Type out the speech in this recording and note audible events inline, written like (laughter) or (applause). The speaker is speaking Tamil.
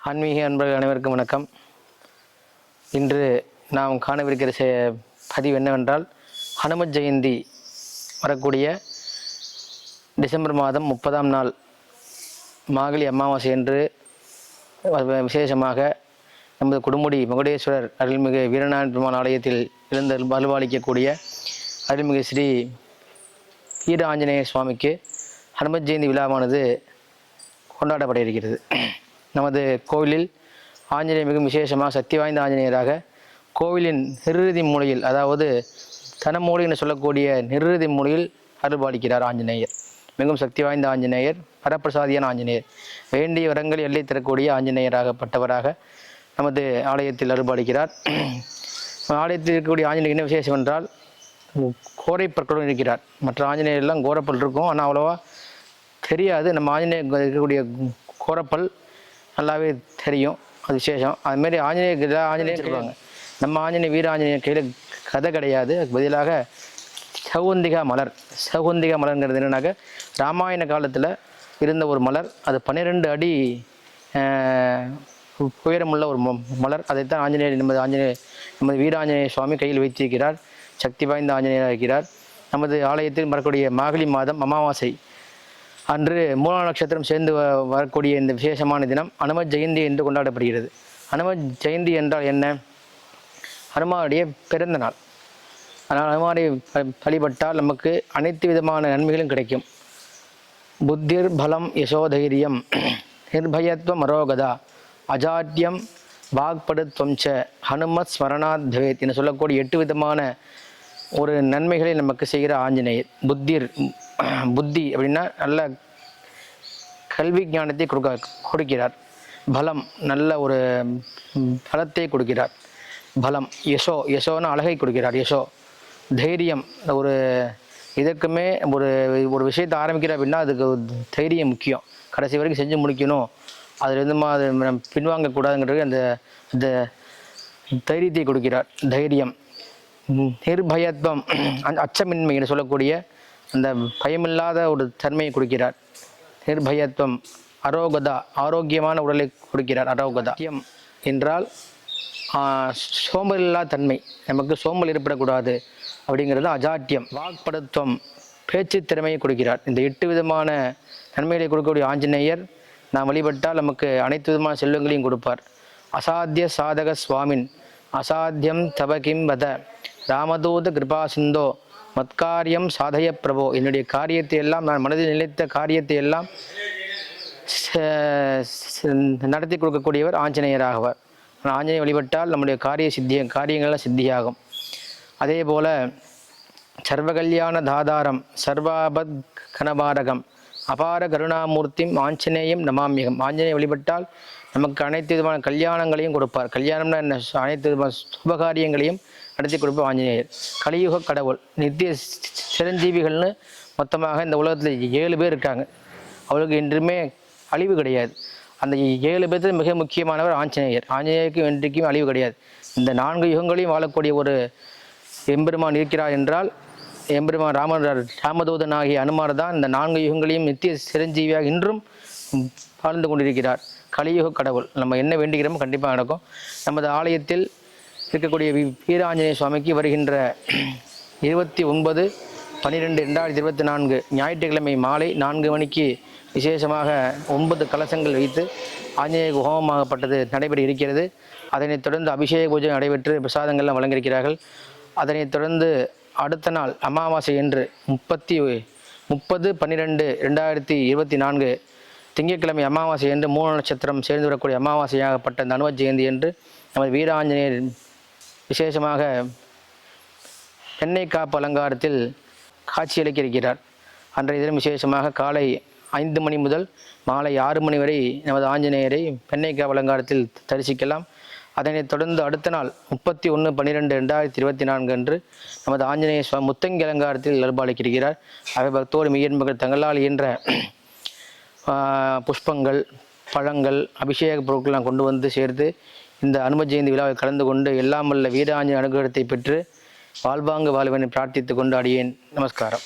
ஆன்மீக அன்பர்கள் அனைவருக்கும் வணக்கம். இன்று நாம் காணவிருக்கிற செ- பதிவு என்னவென்றால் ஹனுமத் ஜெயந்தி வரக்கூடிய டிசம்பர் மாதம் முப்பதாம் நாள் மாகழி அமாவாசை என்று விசேஷமாக நமது கொடுமுடி மகுடேஸ்வரர் அருள்மிகு வீரநாராயண பெருமாள் ஆலயத்தில் எழுந்த அலுவாளிக்கக்கூடிய அருள்மிகு ஸ்ரீ வீர ஆஞ்சநேய சுவாமிக்கு ஹனுமத் ஜெயந்தி விழாவானது கொண்டாடப்பட இருக்கிறது. நமது கோவிலில் ஆஞ்சநேயர் மிகவும் விசேஷமாக சக்தி வாய்ந்த ஆஞ்சநேயராக கோவிலின் நிருதி மூலையில் அதாவது தனமூலை என்று சொல்லக்கூடிய நிருதி மூலையில் அருள்பாலிக்கிறார் ஆஞ்சநேயர். மிகவும் சக்தி வாய்ந்த ஆஞ்சநேயர் பரப்பிரசாதியான ஆஞ்சநேயர் வேண்டிய வரங்கள் எல்லை தரக்கூடிய ஆஞ்சநேயராகப்பட்டவராக நமது ஆலயத்தில் அருள்பாலிக்கிறார் (clears throat) ஆலயத்தில் இருக்கக்கூடிய ஆஞ்சநேயர் என்ன விசேஷம் என்றால் கோரை இருக்கிறார். மற்ற ஆஞ்சநேயர் எல்லாம் கோரப்பல் இருக்கும். ஆனால் அவ்வளோவா தெரியாது. நம்ம ஆஞ்சநேயர் இருக்கக்கூடிய கோரப்பல் நல்லாவே தெரியும் அது விசேஷம். அதுமாரி ஆஞ்சநேயர் எல்லா ஆஞ்சநேயர் சொல்லுவாங்க. நம்ம ஆஞ்சநேயர் வீர ஆஞ்சநேயர் கையில் கதை கிடையாது. அதுக்கு பதிலாக சௌகந்திகா மலர். சௌகந்திகா மலர்ங்கிறது என்னன்னாக்க ராமாயண காலத்தில் இருந்த ஒரு மலர். அது பன்னிரெண்டு அடி உயரமுள்ள ஒரு மலர். அதைத்தான் ஆஞ்சநேயர் நமது ஆஞ்சநேயர் நமது வீராஞ்சநேய சுவாமி கையில் வைத்திருக்கிறார். சக்தி வாய்ந்த ஆஞ்சநேயராக இருக்கிறார். நமது ஆலயத்தில் வரக்கூடிய மார்கழி மாதம் அமாவாசை. அன்று மூலா நட்சத்திரம் சேர்ந்து வ- வரக்கூடிய இந்த விசேஷமான தினம் அனுமத் ஜெயந்தி என்று கொண்டாடப்படுகிறது. அனும ஜெயந்தி என்றால் என்ன? ஹனுமானுடைய பிறந்த நாள். ஆனால் ஹனுமானை வழிபட்டால் நமக்கு அனைத்து விதமான நன்மைகளும் கிடைக்கும். புத்திர் பலம் யசோதைரியம் நிர்பயத்துவம் அரோகதா அஜாட்டியம் வாக்படுத்துவம் ச ஹனுமத் ஸ்மரணாத் பவேத் என சொல்லக்கூடிய எட்டு விதமான ஒரு நன்மைகளை நமக்கு செய்கிற ஆஞ்சநேயர். புத்திர் புத்தி அப்படின்னா நல்ல கல்வி ஞானத்தை கொடுக்க கொடுக்கிறார். பலம் நல்ல ஒரு பலத்தை கொடுக்கிறார். பலம் யசோ யசோன்னு அழகை கொடுக்கிறார் யசோ. தைரியம் ஒரு இதற்குமே ஒரு ஒரு விஷயத்தை ஆரம்பிக்கிற அப்படின்னா அதுக்கு தைரியம் முக்கியம். கடைசி வரைக்கும் செஞ்சு முடிக்கணும். அதுலேருந்து அது நம்ம பின்வாங்கக்கூடாதுங்கிறது அந்த இந்த தைரியத்தை கொடுக்கிறார். தைரியம். நிர்பயத்துவம் அச்சமின்மை என்று சொல்லக்கூடிய அந்த பயமில்லாத ஒரு தன்மையை கொடுக்கிறார். நிர்பயத்துவம் அரோகதா ஆரோக்கியமான உடலை கொடுக்கிறார் அரோகதா. என்றால் சோம்பலில்லா தன்மை. நமக்கு சோம்பல் ஏற்படக்கூடாது அப்படிங்கிறது அஜாட்டியம் வாக்படுத்துவம் பேச்சு திறமையை கொடுக்கிறார். இந்த எட்டு விதமான நன்மைகளை கொடுக்கக்கூடிய ஆஞ்சநேயர் நாம் வழிபட்டால் நமக்கு அனைத்து விதமான செல்வங்களையும் கொடுப்பார். அசாத்திய சாதக சுவாமின் அசாத்தியம் தவகிம் வத. ராமதூத கிருபா சிந்தோ மத்காரியம் சாதய பிரபோ. என்னுடைய காரியத்தை எல்லாம் நான் மனதில் நிலைத்த காரியத்தை எல்லாம் நடத்தி கொடுக்கக்கூடியவர் ஆஞ்சநேயராகவர். ஆனால் ஆஞ்சநேயர் வழிபட்டால் நம்முடைய காரிய சித்திய காரியங்கள்லாம் சித்தியாகும். அதே போல் சர்வகல்யாண தாதாரம் சர்வாபத் கனபாரகம் அபார கருணாமூர்த்தியும் ஆஞ்சநேயம் நமாமியகம். ஆஞ்சநேய வழிபட்டால் நமக்கு அனைத்து விதமான கல்யாணங்களையும் கொடுப்பார். கல்யாணம்னா என்ன? அனைத்து விதமான சுபகாரியங்களையும் நடத்தி கொடுப்பார் ஆஞ்சநேயர். கலியுக கடவுள் நித்திய சிரஞ்சீவிகள்னு மொத்தமாக இந்த உலகத்தில் ஏழு பேர் இருக்காங்க. அவளுக்கு என்றுமே அழிவு கிடையாது. அந்த ஏழு பேர்த்தில் மிக முக்கியமானவர் ஆஞ்சநேயர். ஆஞ்சநேயருக்கு என்றைக்கும் அழிவு கிடையாது. இந்த நான்கு யுகங்களையும் வாழக்கூடிய ஒரு எம்பெருமான் இருக்கிறார் என்றால் எம்பெருமான் ராமர் ராமதூதன் ஆகிய அனுமார் தான் இந்த நான்கு யுகங்களையும் நித்திய சிரஞ்சீவியாக இன்றும் வாழ்ந்து கொண்டிருக்கிறார். கலியுக கடவுள். நம்ம என்ன வேண்டுகிறோமோ கண்டிப்பாக நடக்கும். நமது ஆலயத்தில் இருக்கக்கூடிய வி- வீராஞ்சநேய சுவாமிக்கு வருகின்ற இருபத்தி ஒன்பது பன்னிரெண்டு ரெண்டாயிரத்தி இருபத்தி நான்கு ஞாயிற்றுக்கிழமை மாலை நான்கு மணிக்கு விசேஷமாக ஒன்பது கலசங்கள் வைத்து ஆஞ்சநேய ஹோமமாகப்பட்டது நடைபெற இருக்கிறது. அதனைத் தொடர்ந்து அபிஷேக பூஜை நடைபெற்று பிரசாதங்கள்லாம் வழங்கியிருக்கிறார்கள். அதனைத் தொடர்ந்து அடுத்த நாள் அமாவாசை என்று முப்பத்தி முப்பது பன்னிரெண்டு ரெண்டாயிரத்தி இருபத்தி நான்கு திங்கட்கிழமை அமாவாசை என்று மூல நட்சத்திரம் சேர்ந்து வரக்கூடிய அமாவாசையாகப்பட்ட தனுவ ஜெயந்தி என்று நமது வீராஞ்சநேயர் விசேஷமாக எண்ணெய் காப்பு அலங்காரத்தில் காட்சியளிக்க இருக்கிறார் அன்றைய தினம் விசேஷமாக காலை ஐந்து மணி முதல் மாலை ஆறு மணி வரை நமது ஆஞ்சநேயரை பெண்ணை அலங்காரத்தில் தரிசிக்கலாம். அதனைத் தொடர்ந்து அடுத்த நாள் முப்பத்தி ஒன்று பன்னிரெண்டு ரெண்டாயிரத்தி இருபத்தி நான்கு அன்று நமது ஆஞ்சநேய சுவாமி முத்தங்கி அலங்காரத்தில் அருள்பாலிக்கிறார் அவை பக்தோடு மெய்யன்பர்கள் தங்களால் இயன்ற புஷ்பங்கள் பழங்கள் அபிஷேக பொருட்கள்லாம் கொண்டு வந்து சேர்த்து இந்த அனும ஜெயந்தி விழாவில் கலந்து கொண்டு எல்லாம் வல்ல வீராஞ்சன அனுகிரகத்தை பெற்று வாழ்வாங்கு வாழ்வனை பிரார்த்தித்து கொண்டு அடியேன் நமஸ்காரம்.